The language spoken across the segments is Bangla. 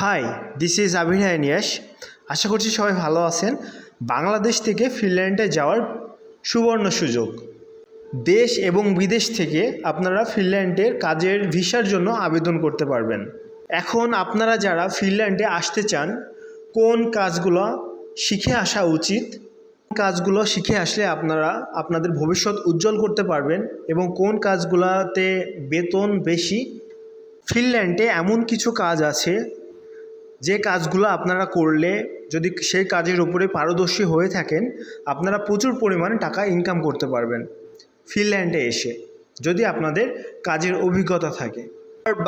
Hi this is Abir Haniyas আশা করছি সবাই ভালো আছেন। বাংলাদেশ থেকে ফিনল্যান্ডে যাওয়ার সুবর্ণ সুযোগ। দেশ এবং বিদেশ থেকে আপনারা ফিনল্যান্ডের কাজের ভিসার জন্য আবেদন করতে পারবেন। এখন আপনারা যারা ফিনল্যান্ডে আসতে চান, কোন কাজগুলো শিখে আসা উচিত কাজগুলো শিখে আসলে আপনারা আপনাদের ভবিষ্যৎ উজ্জ্বল করতে পারবেন এবং কোন কাজগুলোতে বেতন বেশি, ফিনল্যান্ডে এমন কিছু কাজ আছে যে কাজগুলো আপনারা করলে যদি সেই কাজের উপরে পারদর্শী হয়ে থাকেন, আপনারা প্রচুর পরিমাণে টাকা ইনকাম করতে পারবেন ফিনল্যান্ডে এসে, যদি আপনাদের কাজের অভিজ্ঞতা থাকে।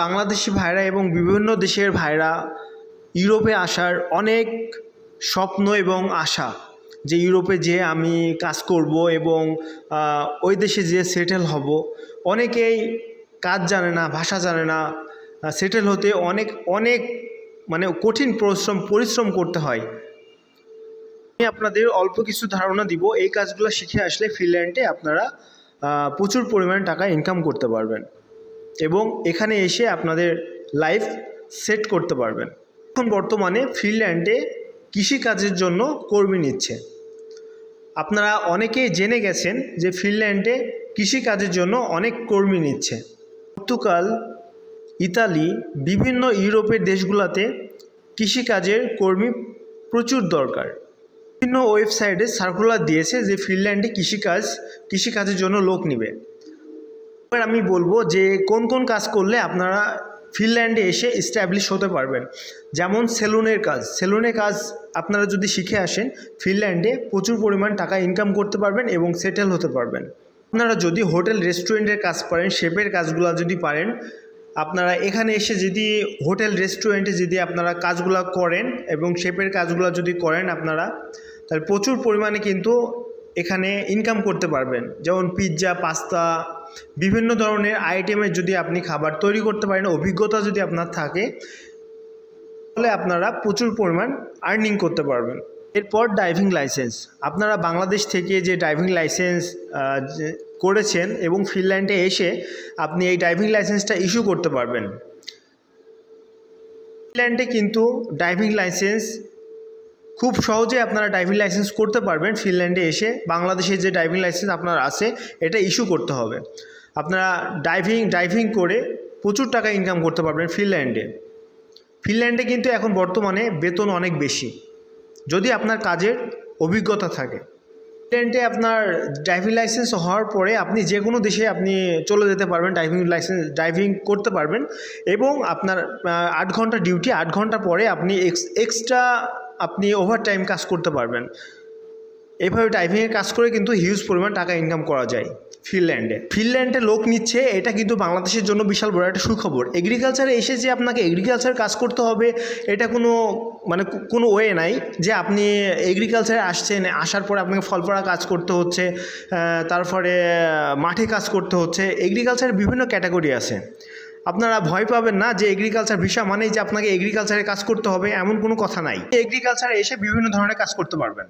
বাংলাদেশি ভাইরা এবং বিভিন্ন দেশের ভাইরা ইউরোপে আসার অনেক স্বপ্ন এবং আশা যে ইউরোপে যে আমি কাজ করব এবং ওই দেশে যেয়ে সেটেল হব, অনেকেই কাজ জানে না, ভাষা জানে না সেটেল হতে অনেক অনেক মানে কঠিন পরিশ্রম পরিশ্রম করতে হয়। আমি আপনাদের অল্প কিছু ধারণা দিব। এই কাজগুলো শিখে আসলে ফিনল্যান্ডে আপনারা প্রচুর পরিমাণে টাকা ইনকাম করতে পারবেন এবং এখানে এসে আপনাদের লাইফ সেট করতে পারবেন। এখন বর্তমানে ফিনল্যান্ডে কৃষিকাজের জন্য কর্মী নিচ্ছে। আপনারা অনেকেই জেনে গেছেন যে ফিনল্যান্ডে কৃষিকাজের জন্য অনেক কর্মী নিচ্ছে। পর্তুগাল ইতালি বিভিন্ন ইউরোপের দেশগুলোতে কৃষিকাজের কর্মী প্রচুর দরকার। বিভিন্ন ওয়েবসাইটে সার্কুলার দিয়েছে যে ফিনল্যান্ডে কৃষিকাজ, কৃষিকাজের জন্য লোক নেবে। এবার আমি বলব যে কোন কোন কাজ করলে আপনারা ফিনল্যান্ডে এসে স্ট্যাবলিশ হতে পারবেন। যেমন সেলুনের কাজ। সেলুনের কাজ আপনারা যদি শিখে আসেন, ফিনল্যান্ডে প্রচুর পরিমাণ টাকা ইনকাম করতে পারবেন এবং সেটেল হতে পারবেন। আপনারা যদি হোটেল রেস্টুরেন্টের কাজ পারেন শেপের কাজগুলো যদি পারেন আপনারা এখানে এসে যদি হোটেল রেস্টুরেন্টে যদি আপনারা কাজগুলো করেন এবং শেপের কাজগুলো যদি করেন আপনারা, তাহলে প্রচুর পরিমাণে কিন্তু এখানে ইনকাম করতে পারবেন। যেমন পিৎজা পাস্তা বিভিন্ন ধরনের আইটেমের যদি আপনি খাবার তৈরি করতে পারেন, অভিজ্ঞতা যদি আপনার থাকে, তাহলে আপনারা প্রচুর পরিমাণ আর্নিং করতে পারবেন। এরপর ড্রাইভিং লাইসেন্স আপনারা বাংলাদেশ থেকে যে ড্রাইভিং লাইসেন্স করেছেন এবং ফিনল্যান্ডে এসে আপনি এই ড্রাইভিং লাইসেন্সটা ইস্যু করতে পারবেন। ফিনল্যান্ডে কিন্তু ড্রাইভিং লাইসেন্স খুব সহজে আপনারা ড্রাইভিং লাইসেন্স করতে পারবেন। ফিনল্যান্ডে এসে বাংলাদেশের যে ড্রাইভিং লাইসেন্স আপনার আছে, এটা ইস্যু করতে হবে। আপনারা ড্রাইভিং ড্রাইভিং করে প্রচুর টাকা ইনকাম করতে পারবেন ফিনল্যান্ডে ফিনল্যান্ডে কিন্তু এখন বর্তমানে বেতন অনেক বেশি। যদি আপনার কাজের অভিজ্ঞতা থাকে। টেন্টে আপনার ড্রাইভিং লাইসেন্স হওয়ার পরে আপনি যে কোনো দেশে আপনি চলে যেতে পারবেন ড্রাইভিং লাইসেন্স ড্রাইভিং করতে পারবেন এবং আপনার আট ঘণ্টা ডিউটি আট ঘণ্টা পরে আপনি এক্স এক্সট্রা আপনি ওভার টাইম কাজ করতে পারবেন। এভাবে ড্রাইভিংয়ের কাজ করে কিন্তু হিউজ পরিমাণ টাকা ইনকাম করা যায় ফিনল্যান্ডে। ফিনল্যান্ডে লোক নিচ্ছে, এটা কিন্তু বাংলাদেশের জন্য বিশাল বড় একটা সুখবর। এগ্রিকালচারে এসে যে আপনাকে এগ্রিকালচার কাজ করতে হবে, এটা কোনো মানে কোনো ওয়ে নাই যে আপনি এগ্রিকালচারে আসছেন, আসার পরে আপনাকে ফল পড়া কাজ করতে হচ্ছে তারপরে মাঠে কাজ করতে হচ্ছে এগ্রিকালচারের বিভিন্ন ক্যাটাগরি আছে। আপনারা ভয় পাবেন না যে এগ্রিকালচার ভিসা মানেই যে আপনাকে এগ্রিকালচারে কাজ করতে হবে, এমন কোনো কথা নাই। এগ্রিকালচারে এসে বিভিন্ন ধরনের কাজ করতে পারবেন।